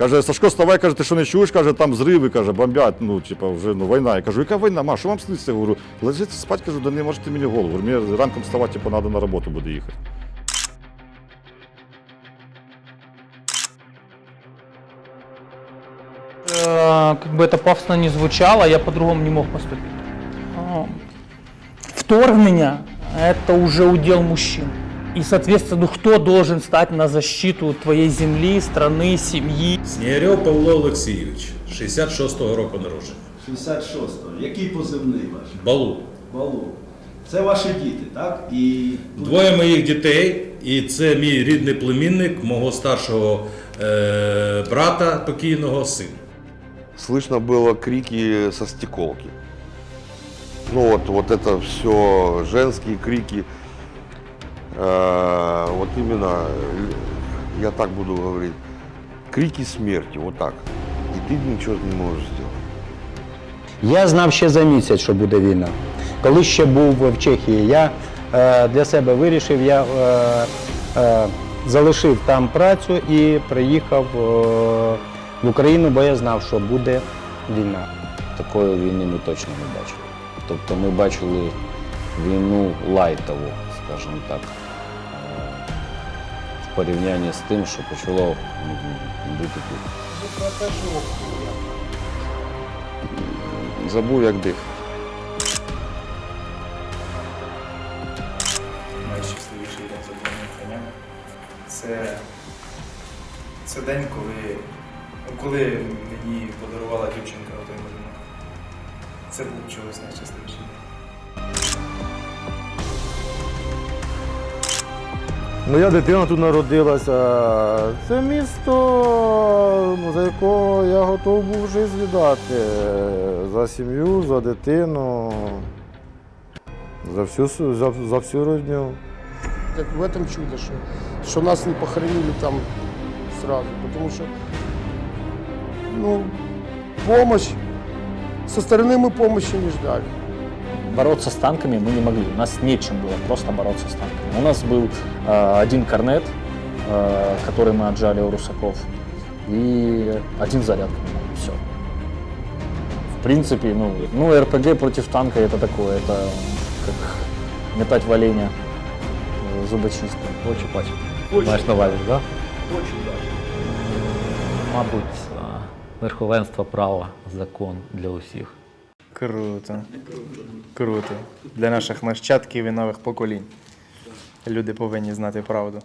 Каже, Сашко, вставай, каже, ти що не чуєш, каже, там зриви, каже, бомбять, ну, типа, вже ну, війна. Я кажу, яка війна, ма, що вам сниться? Говорю, лежите спать, кажу, да не можете мені голову. Говорю, мені ранком вставати, типу, треба на роботу буде їхати. Э, как бы это пафосно не звучало, я по-другому не мог поступить. А, Вторгнення – это уже удел мужчин. И, соответственно, ну, кто должен стать на защиту твоей земли, страны, семьи? Снігирьов Павло Олексійович, 66-го року народження. 66-го. Який позивний ваш? Балу. Балу. Це ваші діти, так? І тут Двоє моїх дітей, і це мій рідний племінник, мого старшого е- брата покійного син. слышно было крики со стеколки. Ну вот, вот это все женские крики. Э, вот именно, э, я так буду говорить, крики смерти, вот так. И ты ничего не можешь сделать. Я знав ще за місяць, що буде війна. Коли ще був в Чехії, я е, для себе вирішив, я е, е, залишив там працю і приїхав е, в Україну, бо я знав, що буде війна. Такої війни ми точно не бачили. Тобто ми бачили війну лайтову, скажімо так, е, в порівнянні з тим, що почало бути тут. Забув, як дихати. найщасливіший день за конями. Це, це день, коли, коли мені подарувала дівчинка той малюнок. Це був чогось найщасливіший день. Моя дитина тут народилася. Це місто, за якого я готов був життя віддати. За сім'ю, за дитину, за всю, с- за, за всю родню. как в этом чудо, что, что нас не похоронили там сразу, потому что, ну, помощь, со стороны мы помощи не ждали. Бороться с танками мы не могли. У нас нечем было просто бороться с танками. У нас был э, один корнет, э, который мы отжали у русаков, и один заряд к нему. Все. В принципе, ну, ну, РПГ против танка это такое, это как метать в оленя э, зубочисткой. Очі бачив. Маєш на увазі, так? Мабуть, а, верховенство права, закон для усіх. Круто. Круто. Для наших нащадків і нових поколінь. Люди повинні знати правду.